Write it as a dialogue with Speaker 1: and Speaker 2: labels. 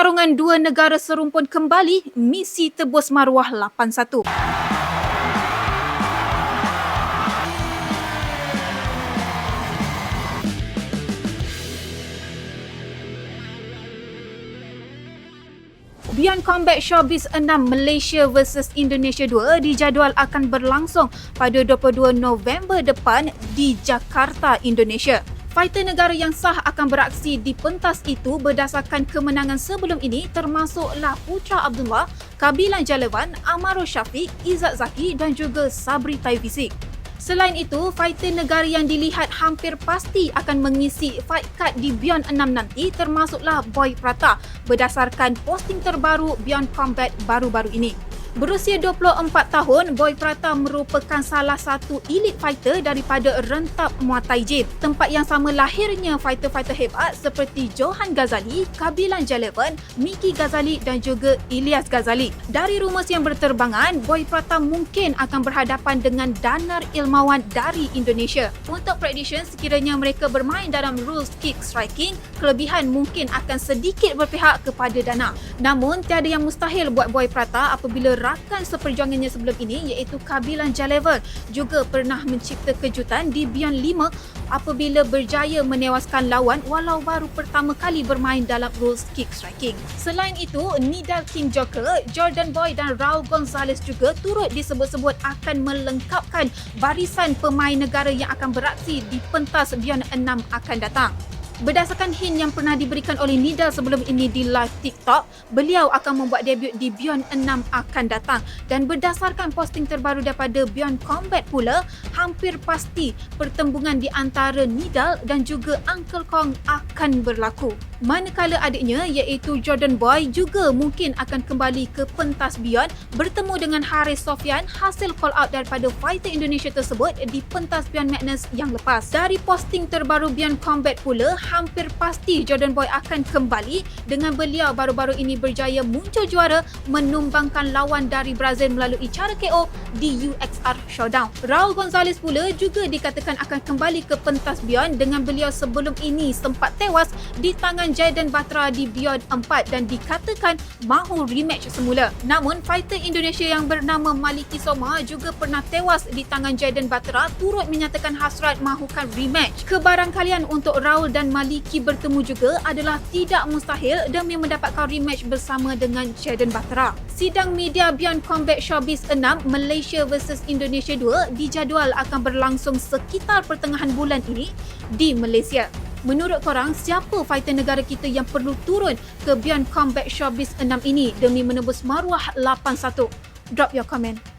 Speaker 1: Pertarungan dua negara serumpun kembali, misi tebus maruah 8-1. Beyond Combat Showbiz 6 Malaysia versus Indonesia 2 dijadual akan berlangsung pada 22 November depan di Jakarta, Indonesia. Fighter negara yang sah akan beraksi di pentas itu berdasarkan kemenangan sebelum ini termasuklah Putra Abdullah, Kabilan Jalawan, Amaro Syafiq, Izzat Zaki dan juga Sabri Taifisik. Selain itu, fighter negara yang dilihat hampir pasti akan mengisi fight card di Beyond 6 nanti termasuklah Boy Prata berdasarkan posting terbaru Beyond Combat baru-baru ini. Berusia 24 tahun, Boy Prata merupakan salah satu elite fighter daripada rentap Muay Thai Gym. Tempat yang sama lahirnya fighter-fighter hebat seperti Johan Ghazali, Kabilan Jalavan, Miki Ghazali dan juga Ilyas Ghazali. Dari rumus yang berterbangan, Boy Prata mungkin akan berhadapan dengan danar ilmawan dari Indonesia. Untuk prediction, sekiranya mereka bermain dalam rules kick striking, kelebihan mungkin akan sedikit berpihak kepada dana. Namun, tiada yang mustahil buat Boy Prata apabila rakan seperjuangannya sebelum ini iaitu Kabilan Jalevel juga pernah mencipta kejutan di Beyond 5 apabila berjaya menewaskan lawan walau baru pertama kali bermain dalam rules kick striking. Selain itu, Nidal King Joker, Jordan Boy dan Raul Gonzalez juga turut disebut-sebut akan melengkapkan barisan pemain negara yang akan beraksi di pentas Beyond 6 akan datang. Berdasarkan hint yang pernah diberikan oleh Nida sebelum ini di live TikTok, beliau akan membuat debut di Beyond 6 akan datang dan berdasarkan posting terbaru daripada Beyond Combat pula, hampir pasti pertembungan di antara Nidal dan juga Uncle Kong akan berlaku. Manakala adiknya iaitu Jordan Boy juga mungkin akan kembali ke pentas Beyond bertemu dengan Haris Sofian hasil call out daripada fighter Indonesia tersebut di pentas Beyond Madness yang lepas. Dari posting terbaru Beyond Combat pula, hampir pasti Jordan Boy akan kembali dengan beliau baru-baru ini berjaya muncul juara menumbangkan lawan dari Brazil melalui cara KO di UXR Showdown. Raul Gonzalez pula juga dikatakan akan kembali ke pentas Beyond dengan beliau sebelum ini sempat tewas di tangan Jayden Batra di Beyond 4 dan dikatakan mahu rematch semula. Namun fighter Indonesia yang bernama Maliki Soma juga pernah tewas di tangan Jayden Batra turut menyatakan hasrat mahukan rematch. Kebarangkalian untuk Raul dan Maliki bertemu juga adalah tidak mustahil demi mendapatkan rematch bersama dengan Jaden Batra. Sidang media Beyond Combat Showbiz 6 Malaysia versus Indonesia 2 dijadual akan berlangsung sekitar pertengahan bulan ini di Malaysia. Menurut korang, siapa fighter negara kita yang perlu turun ke Beyond Combat Showbiz 6 ini demi menembus maruah 8-1? Drop your comment.